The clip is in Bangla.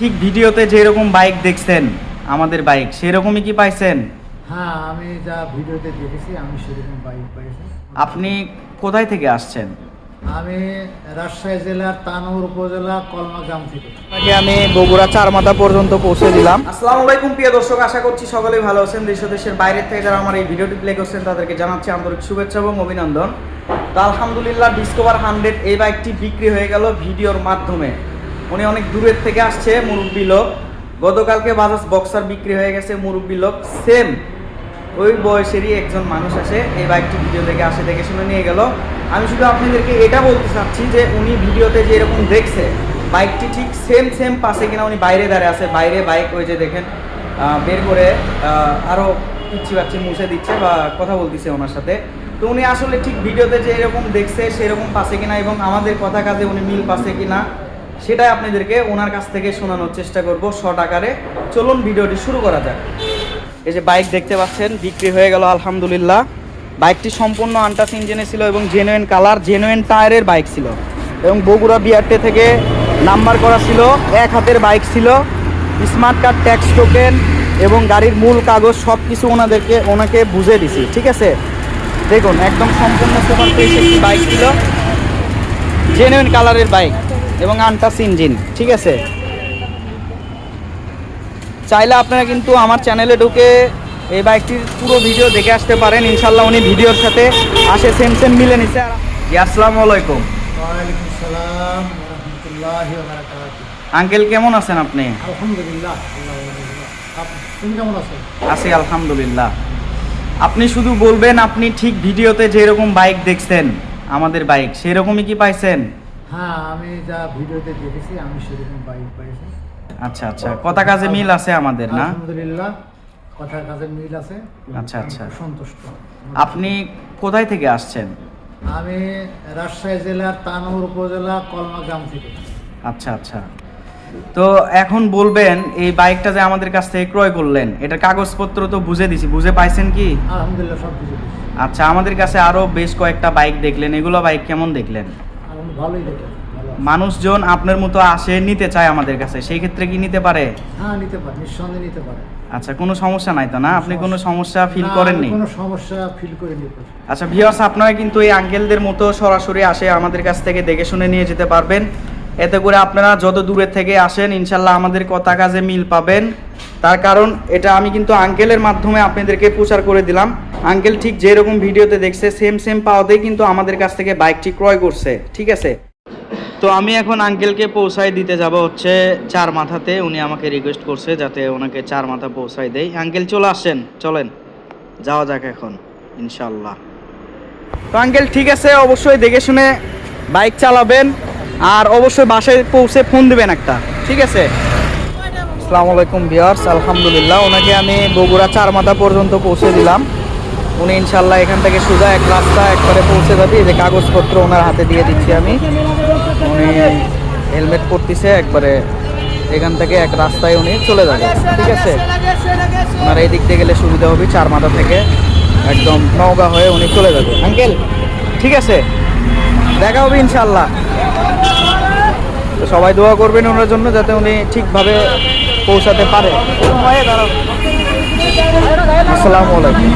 ঠিক ভিডিওতে যেরকম বাইক দেখছেন আমাদের বাইক সেরকমই কি পাইছেন? হ্যাঁ আমি যা ভিডিওতে দেখেছি আমি সেরকম বাইক পাইছি। আপনি কোথায় থেকে আসছেন? আমি রাজশাহী জেলার তানোর উপজেলা কলমা গ্রাম থেকে। আগে আমি বগুড়া চারমাথা পর্যন্ত পৌঁছে দিলাম। আসসালামু আলাইকুম প্রিয় দর্শক আশা করছি সকলেই ভালো আছেন। দেশ দেশের বাইরের থেকে যারা আমার এই ভিডিওটি প্লে করছেন তাদেরকে জানাচ্ছি আন্তরিক শুভেচ্ছা এবং অভিনন্দন। তো আলহামদুলিল্লাহ ডিসকভার হান্ড্রেড এই বাইকটি বিক্রি হয়ে গেল ভিডিওর মাধ্যমে। উনি অনেক দূরের থেকে আসছে, মুরব্বী লোক। গতকালকে বাজাজ বক্সার বিক্রি হয়ে গেছে, মুরব্বী লোক। সেম, ওই বয়সেরই একজন মানুষ আসে, এই বাইকটি ভিডিও থেকে আসে, দেখে শুনে নিয়ে গেল। আমি শুধু আপনাদেরকে এটা বলতে চাচ্ছি যে উনি ভিডিওতে যে এরকম দেখছে, বাইকটি ঠিক সেম সেম পাশে কিনা উনি বাইরে দাঁড়িয়ে আছে। বাইরে বাইক ওই যে দেখেন বের করে আরও আরও পিচ্ছি পাচ্ছি মুছে দিচ্ছে বা কথা বলতেছে ওনার সাথে। তো উনি আসলে ঠিক ভিডিওতে যে এরকম দেখছে, সেরকম পাশে কিনা এবং আমাদের কথা কাজে উনি মিল পাশে কিনা সেটাই আপনাদেরকে ওনার কাছ থেকে শোনানোর চেষ্টা করব শর্ট আকারে। চলুন ভিডিওটি শুরু করা যাক। এই যে বাইক দেখতে পাচ্ছেন, বিক্রি হয়ে গেল, আলহামদুলিল্লাহ। বাইকটি সম্পূর্ণ আনটাস ইঞ্জিনে ছিল এবং জেনুইন কালার জেনুইন টায়ারের বাইক ছিল। এবং বগুড়া বিআরটে থেকে নাম্বার করা ছিল, এক হাতের বাইক ছিল। স্মার্ট কার্ড, ট্যাক্স টোকেন এবং গাড়ির মূল কাগজ সব কিছু ওনাদেরকে, ওনাকে বুঝে দিছি, ঠিক আছে? দেখুন, একদম সম্পূর্ণ সুপার ফ্রেশ একটি বাইক ছিল। জেনুইন কালারের বাইক। এবং আনটাস ইঞ্জিন ঠিক আছে? চাইলে আপনারা কিন্তু আমার চ্যানেলে ঢুকে এই বাইকটির পুরো ভিডিও দেখে আসতে পারেন। ইনশাল্লাহ উনি ভিডিওর সাথে আসে সেম সেম মিলে নিছে। আসসালামু আলাইকুম। আঙ্কেল কেমন আছেন আপনি? আলহামদুলিল্লাহ আছি আলহামদুলিল্লাহ। আপনি শুধু বলবেন আপনি ঠিক ভিডিওতে যেরকম বাইক দেখছেন আমাদের বাইক সেরকমই কি পাইছেন? হ্যাঁ আমি যা ভিডিওতে দেখেছি আমি সেরকম বাইক পাইছি। আচ্ছা আচ্ছা। কথা কাজে মিল আছে আমাদের না? আলহামদুলিল্লাহ কথার কাছে মিল আছে। আচ্ছা, আচ্ছা। সন্তুষ্ট। আপনি কোথায় থেকে আসছেন? আমি রাজশাহী জেলার তানোর উপজেলা কলমা গ্রাম থেকে। আচ্ছা আচ্ছা। তো এখন বলবেন এই বাইকটা যে আমাদের কাছ থেকে ক্রয় করলেন এটা কাগজপত্র তো বুঝে দিছি বুঝে পাইছেন কি? আলহামদুলিল্লাহ সব কিছু আচ্ছা আমাদের কাছে আরও বেশ কয়েকটা বাইক দেখলেন এগুলো বাইক কেমন দেখলেন? ভালোই দেখে। মানুষজন আপনার মতো আসে নিতে চায় আমাদের কাছে সেই ক্ষেত্রে কি নিতে পারে? হ্যাঁ নিতে পারে নিঃসন্দেহে নিতে পারে। আচ্ছা কোনো সমস্যা নাই তো না? আপনি কোনো সমস্যা ফিল করেননি? কোনো সমস্যা ফিল করে নিতে আচ্ছা ভিওয়ার্স আপনারা কিন্তু এই আঙ্কেলদের মতো সরাসরি আসে আমাদের কাছ থেকে দেখে শুনে নিয়ে যেতে পারবেন। এতে করে আপনারা যত দূরের থেকে আসেন, ইনশাল্লাহ আমাদের কথা কাজে মিল পাবেন। তার কারণ, এটা আমি কিন্তু আঙ্কেলের মাধ্যমে আপনাদেরকে প্রচার করে দিলাম। আঙ্কেল ঠিক যেরকম ভিডিওতে দেখছে সেম সেম পাওয়াতেই কিন্তু আমাদের কাছ থেকে বাইকটি ক্রয় করছে। ঠিক আছে? তো আমি এখন আঙ্কেলকে পৌঁছায় দিতে যাব হচ্ছে চার মাথাতে। উনি আমাকে রিকোয়েস্ট করছে যাতে ওনাকে চার মাথা পৌঁছায় দেয় আঙ্কেল চলে আসেন। চলেন। যাওয়া যাক এখন, ইনশাল্লাহ। তো আঙ্কেল ঠিক আছে, অবশ্যই দেখে শুনে বাইক চালাবেন। আর অবশ্যই বাসায় পৌঁছে ফোন দেবেন একটা। ঠিক আছে? আসসালামু আলাইকুম বিয়ার্স আলহামদুলিল্লাহ। ওনাকে আমি বগুড়া চার মাথা পর্যন্ত পৌঁছে দিলাম। উনি ইনশাল্লাহ এখান থেকে সোজা এক রাস্তা একবারে পৌঁছে যাবে। যে কাগজপত্র ওনার হাতে দিয়ে দিচ্ছি আমি। উনি হেলমেট পরতেছে, একবারে এখান থেকে এক রাস্তায় উনি চলে যাবে। ঠিক আছে? ওনার এই দিক দিয়ে গেলে সুবিধা হবে চার মাথা থেকে। একদম নওগাঁ হয়ে উনি চলে যাবে। আঙ্কেল, ঠিক আছে? দেখা হবে ইনশাল্লাহ সবাই দোয়া করবেন ওনার জন্য যাতে উনি ঠিকভাবে পৌঁছাতে পারে। আসসালামু আলাইকুম।